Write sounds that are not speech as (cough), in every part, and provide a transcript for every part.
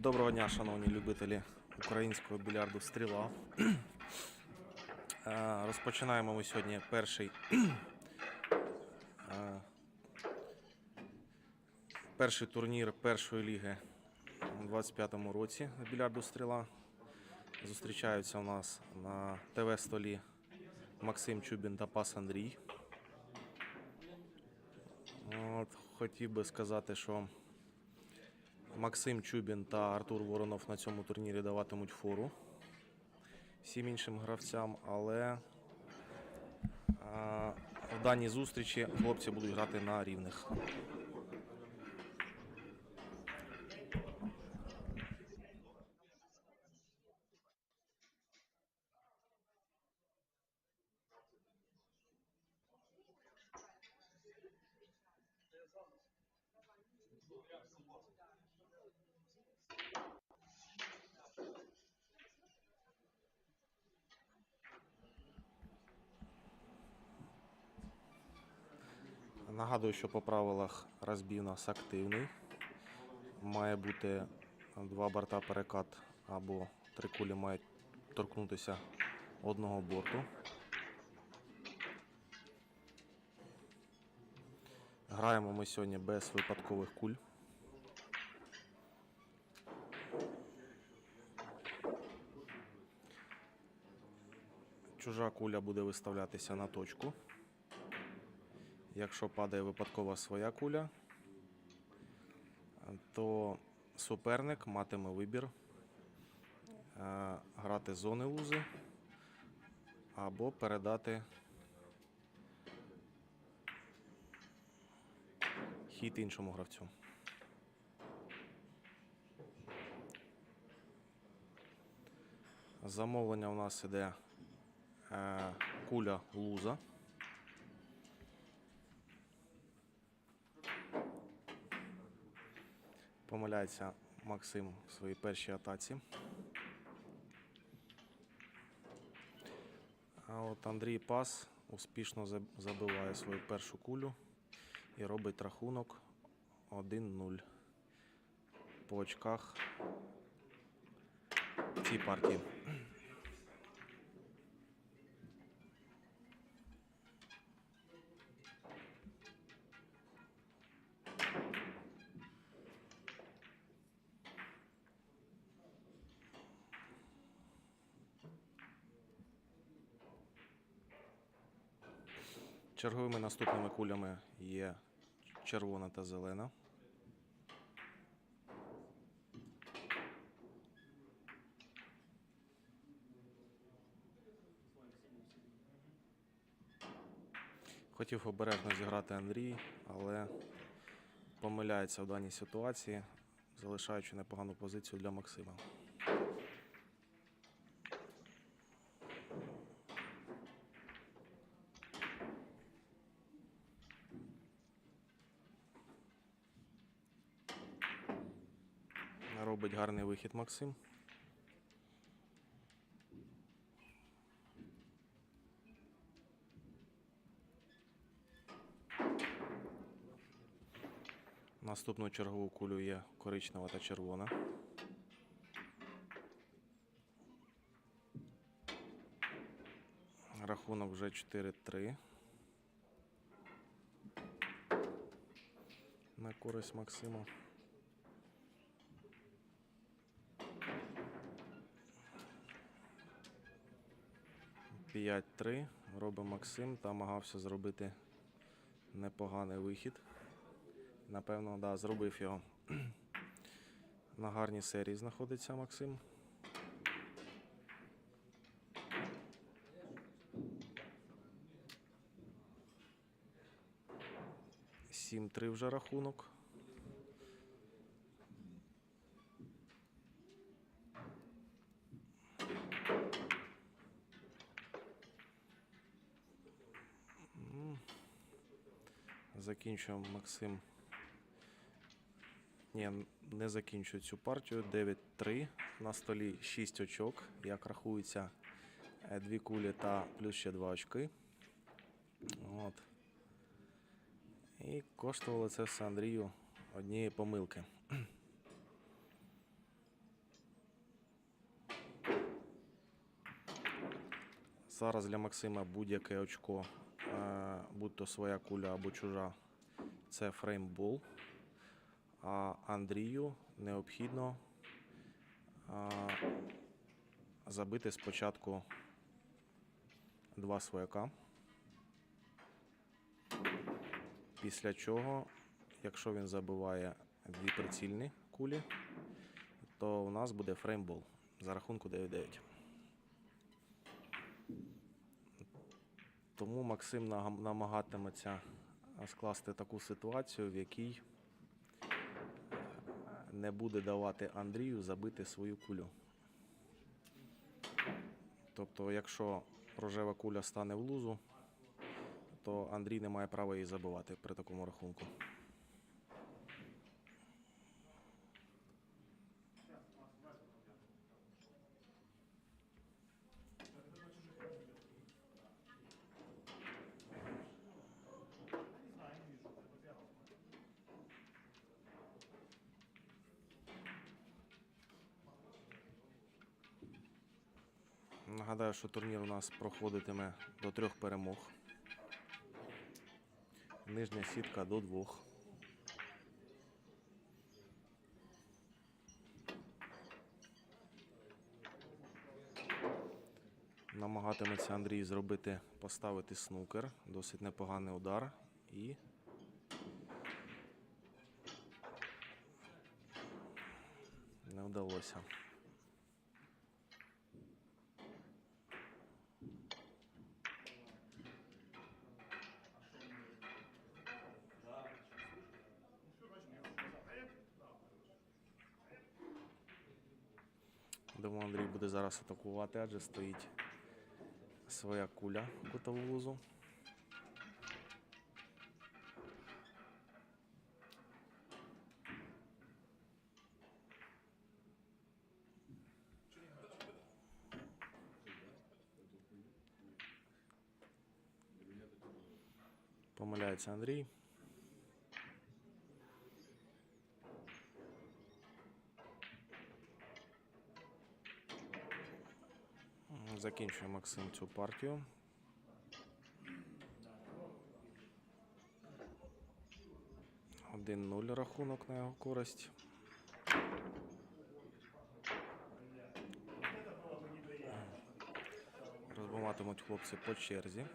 Доброго дня, шановні любителі українського більярду стріла. Е, Розпочинаємо ми сьогодні перший, е, перший турнір першої ліги у 25-му році з більярду стріла. Зустрічаються у нас на ТВ-столі Максим Чубін та Пас Андрій. От, хотів би сказати, що Максим Чубін та Артур Воронов на цьому турнірі даватимуть фору всім іншим гравцям, але а, в даній зустрічі хлопці будуть грати на рівних. Нагадую, що по правилах розбій у нас активний. Має бути два борта перекат або три кулі мають торкнутися одного борту. Граємо ми сьогодні без випадкових куль. Чужа куля буде виставлятися на точку. Якщо падає випадкова своя куля, то суперник матиме вибір е, грати зони лузи або передати хід іншому гравцю. Замовлення у нас іде е, куля луза. Помиляється Максим в своїй першій атаці. А от Андрій Пас успішно забиває свою першу кулю і робить рахунок 1-0 по очках цій партії. Черговими наступними кулями є червона та зелена. Хотів обережно зіграти Андрій, але помиляється в даній ситуації, залишаючи непогану позицію для Максима. Робить гарний вихід Максим. Наступну чергову кулю є коричнева та червона. Рахунок вже 4-3. На користь Максима. 5-3 робить Максим та намагався зробити непоганий вихід. Напевно, да, зробив його. (clears throat) На гарній серії знаходиться Максим. Сім-три вже рахунок. Закінчуємо Максим. Ні, не закінчую цю партію. 9-3. На столі 6 очок. Як рахується, е, дві кулі та плюс ще 2 очки. От. І коштувало це все Андрію однієї помилки. Зараз для Максима будь-яке очко е, е, будь то своя куля або чужа, це фреймбол. А Андрію необхідно е, забити спочатку два свояка. Після чого, якщо він забиває дві прицільні кулі, то у нас буде фреймбол за рахунку 9-9. Тому Максим намагатиметься е, скласти таку ситуацію, в якій е, не буде давати Андрію забити свою кулю. Тобто, якщо рожева куля стане в лузу, то Андрій не має права її забивати при такому рахунку. Нагадаю, що турнір у нас проходитиме до трьох перемог. Нижня сітка до двох. Намагатиметься Андрій зробити, поставити снукер. Досить непоганий удар. І. Не вдалося. Думаю, Андрій буде зараз атакувати, адже стоїть своя куля кутову. Помиляється Андрій. Закінчує Максим цю партію. Один нуль рахунок на його користь. Розбиватимуть хлопці по черзі.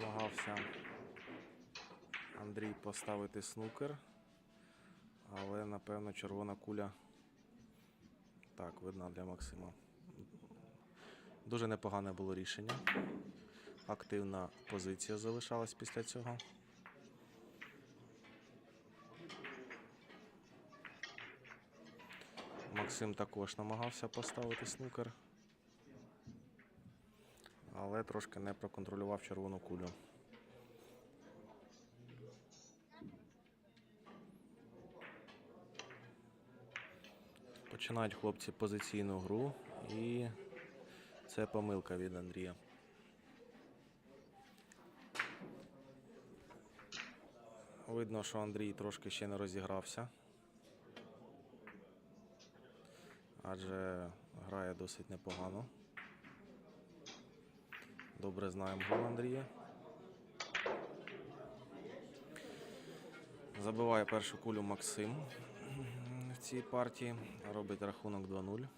Намагався Андрій поставити снукер, але напевно червона куля так видна для Максима. Дуже непогане було рішення. Активна позиція залишалась після цього. Максим також намагався поставити снукер, але трошки не проконтролював червону кулю. Починають хлопці позиційну гру і це помилка від Андрія. Видно, що Андрій трошки ще не розігрався. адже грає досить непогано. Добре знаємо гру Андрія. Забиває першу кулю Максим в цій партії. Робить рахунок 2-0.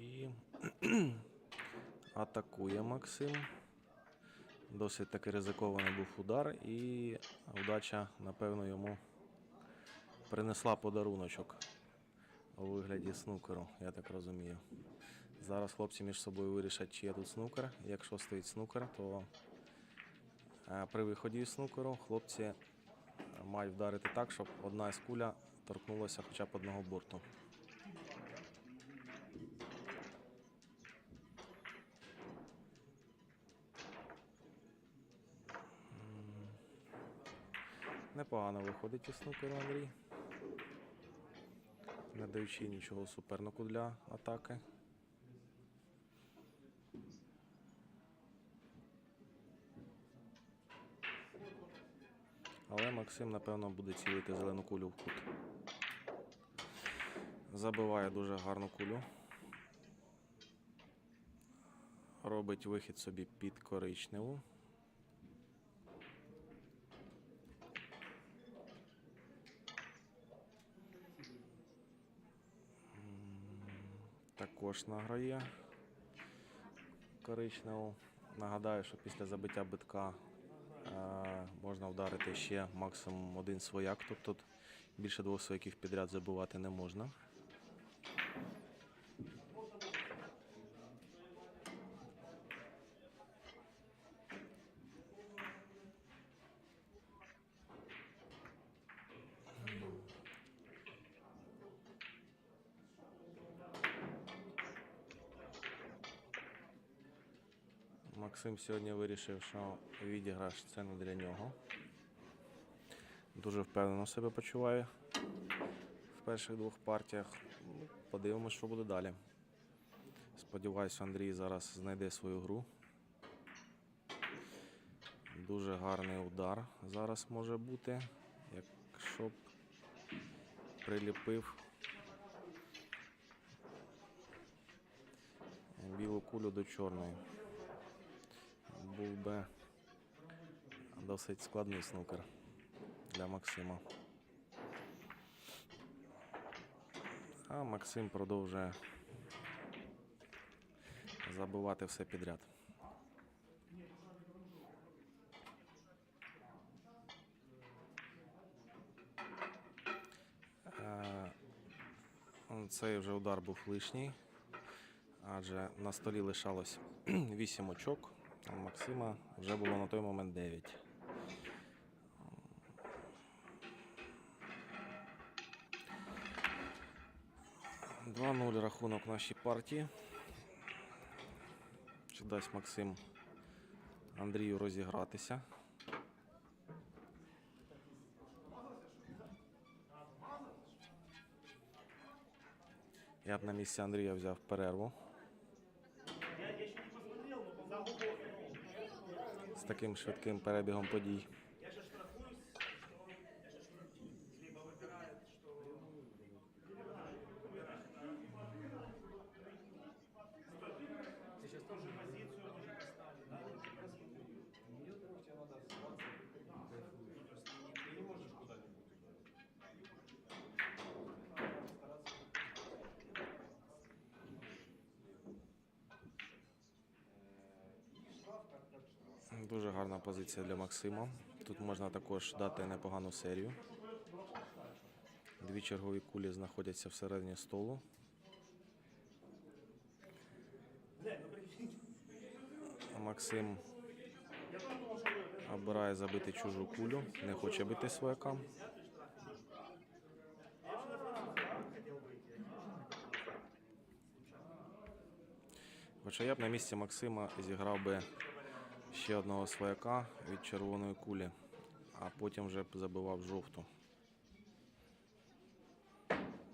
І (clears throat) атакує Максим. Досить таки ризикований був удар, і удача, напевно, йому принесла подаруночок у вигляді снукеру, я так розумію. Зараз хлопці між собою вирішать, чи є тут снукер. Якщо стоїть снукер, то е, при виході із снукеру хлопці мають вдарити так, щоб одна із куля торкнулася хоча б одного борту. Непогано виходить із снукеру Андрій. Не даючи нічого супернику для атаки. Але Максим, напевно, буде цілити зелену кулю в кут. Забиває дуже гарну кулю. Робить вихід собі під коричневу. Також награє коричневу. Нагадаю, що після забиття битка е, можна вдарити ще максимум один свояк. Тобто більше двох свояків підряд забивати не можна. Максим сьогодні вирішив, що відіграш це не для нього. Дуже впевнено себе почуває в перших двох партіях. Ну, Подивимось, що буде далі. Сподіваюся, Андрій зараз знайде свою гру. Дуже гарний удар зараз може бути, якщо б приліпив білу кулю до чорної би досить складний снукер для Максима. А Максим продовжує забивати все підряд. Е, Цей вже удар був лишній, адже на столі лишалось (clears throat) 8 очок. У Максима вже було на той момент 9. Два 0 рахунок нашій партії. Чи дасть Максим Андрію розігратися? Я б на місці Андрія взяв перерву. s takým švedkým přeběhem podí. Дуже гарна позиція для Максима. Тут можна також дати непогану серію. Дві чергові кулі знаходяться всередині столу. Максим обирає забити чужу кулю, не хоче бити свояка. Хоча я б на місці Максима зіграв би ще одного свояка від червоної кулі, а потім вже забивав жовту.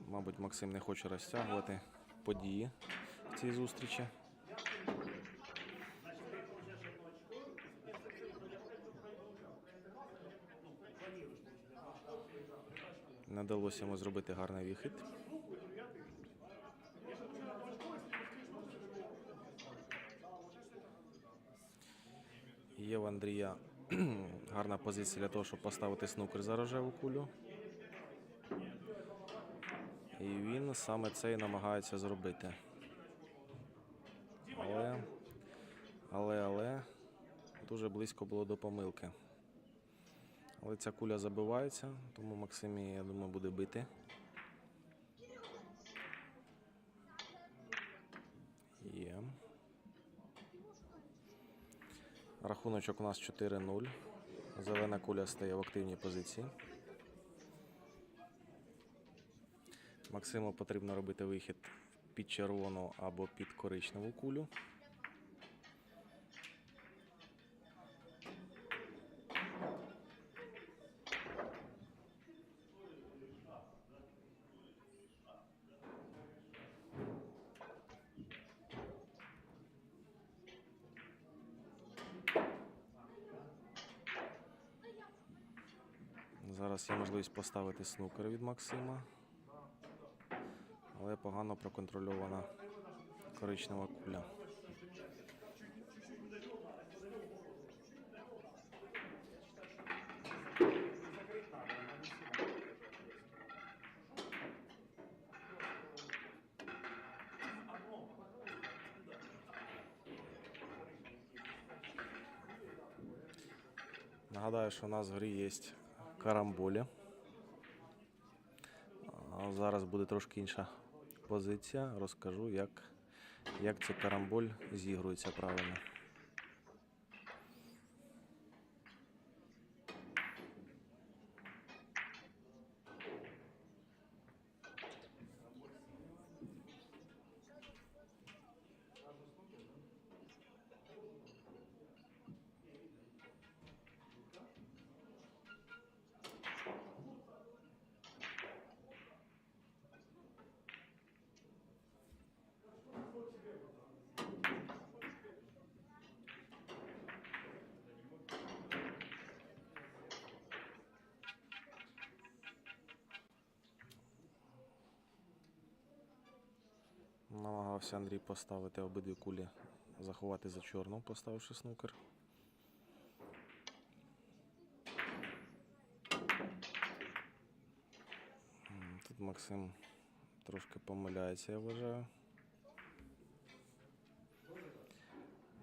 Мабуть, Максим не хоче розтягувати події в цій зустрічі. Не вдалося йому зробити гарний вихід. Є в Андрія (clears throat) гарна позиція для того, щоб поставити снукер за рожеву кулю. І він саме це і намагається зробити. Але, але, але дуже близько було до помилки. Але ця куля забивається, тому Максим я думаю, буде бити. Рахуночок у нас 4-0. Зелена куля стає в активній позиції. Максиму потрібно робити вихід під червону або під коричневу кулю. Зараз є можливість поставити снукер від Максима. Але погано проконтрольована коричнева куля. Нагадаю, що у нас в грі є карамболі. Зараз буде трошки інша позиція. Розкажу, як, як цей карамболь зігрується правильно. Намагався Андрій поставити обидві кулі, заховати за чорну, поставивши снукер. Тут Максим трошки помиляється, я вважаю.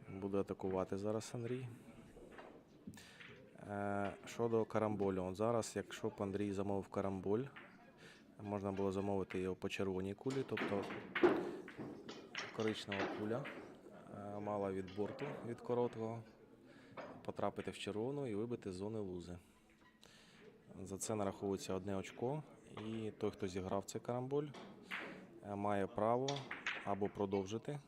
Буде атакувати зараз Андрій. Е, щодо карамболю, от зараз, якщо б Андрій замовив карамболь, можна було замовити його по червоній кулі, тобто коричнева куля е, мала від борту від короткого потрапити в червону і вибити зони лузи. За це нараховується одне очко, і той, хто зіграв цей карамболь, е, має право або продовжити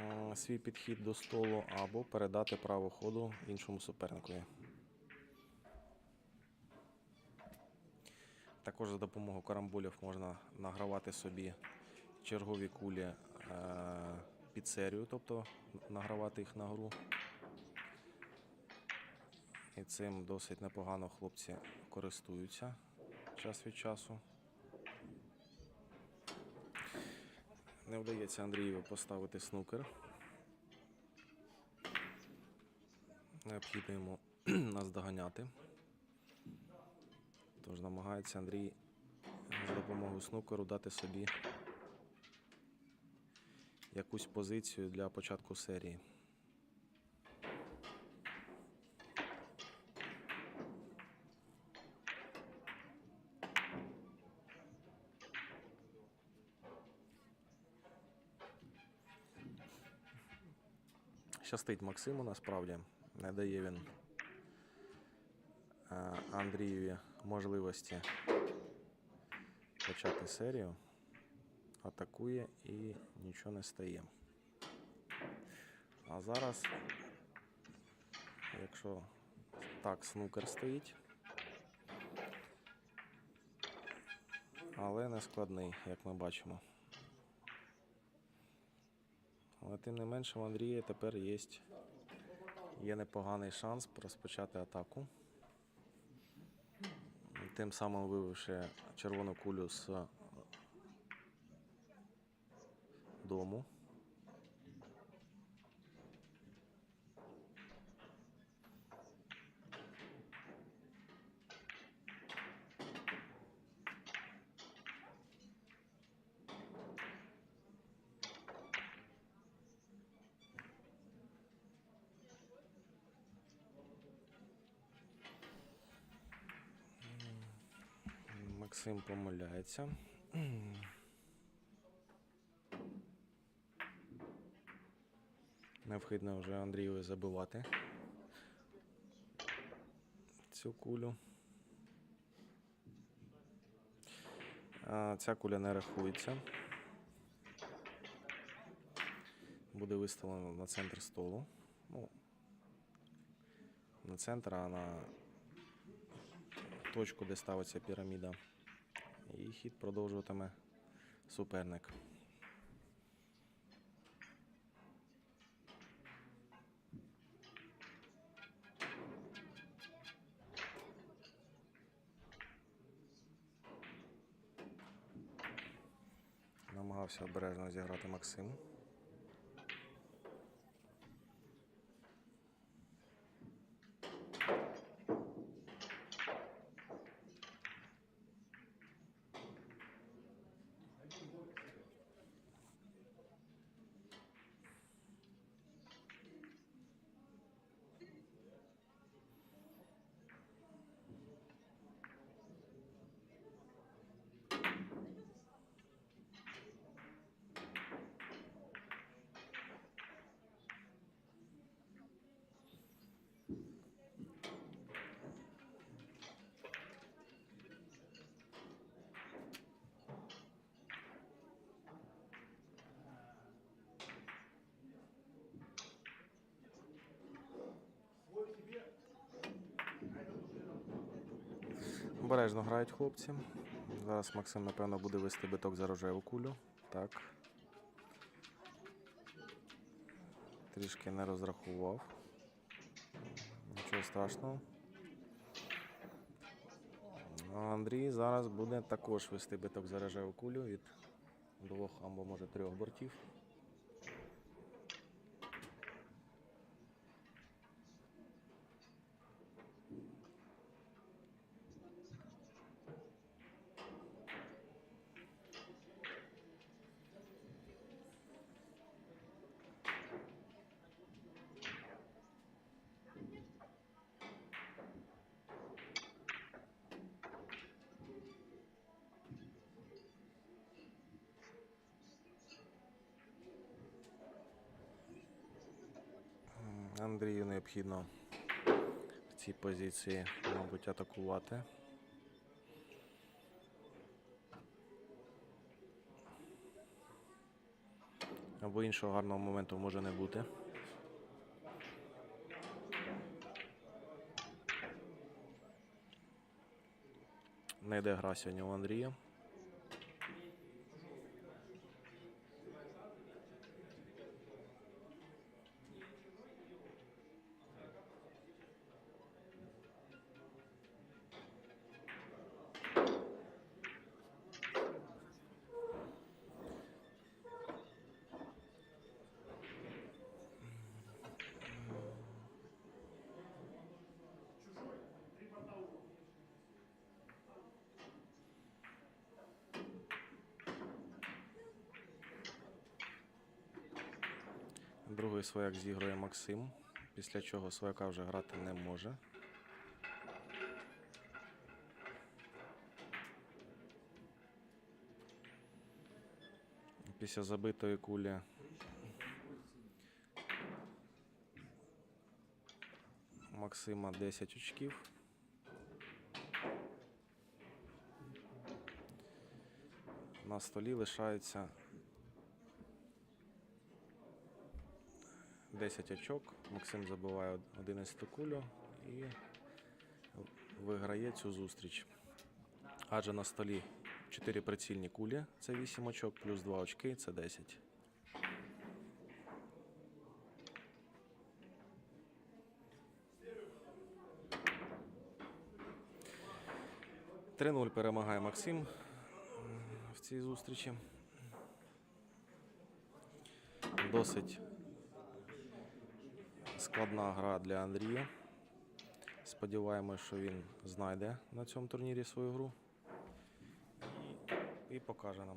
е, свій підхід до столу, або передати право ходу іншому суперникові. Також за допомогою карамболів можна награвати собі чергові кулі е, під серію, тобто награвати їх на гру. І цим досить непогано хлопці користуються час від часу. Не вдається Андрієві поставити снукер. Необхідно йому (clears throat) наздоганяти. Тож намагається Андрій за допомогою снукеру дати собі якусь позицію для початку серії. Щастить Максиму насправді. Не дає він е, Андрієві можливості почати серію. Атакує і нічого не стає. А зараз, якщо так, снукер стоїть, але не складний, як ми бачимо. Але тим не менше в Андрія тепер є, є непоганий шанс розпочати атаку. тим самим вивівши червону кулю з дому. Максим помиляється. Необхідно вже Андрію забивати цю кулю. Ця куля не рахується. Буде виставлено на центр столу. Ну, на центр, а на точку, де ставиться піраміда. І хід продовжуватиме суперник. Намагався обережно зіграти Максим. Обережно грають хлопці. Зараз Максим, напевно, буде вести биток за рожеву кулю. Так. Трішки не розрахував. Нічого страшного. Андрій зараз буде також вести биток за рожеву кулю від двох або може трьох бортів. Андрію необхідно в цій позиції, мабуть, атакувати. Або іншого гарного моменту може не бути. Не йде гра сьогодні у Андрія. Другий свояк зігрує Максим, після чого свояка вже грати не може. Після забитої кулі Максима 10 очків. На столі лишається 10 очок. Максим забиває 11 кулю і виграє цю зустріч. Адже на столі 4 прицільні кулі це 8 очок, плюс 2 очки це 10. 3-0 перемагає Максим в цій зустрічі. Досить складна гра для Андрія. Сподіваємось, що він знайде на цьому турнірі свою гру і, і покаже нам.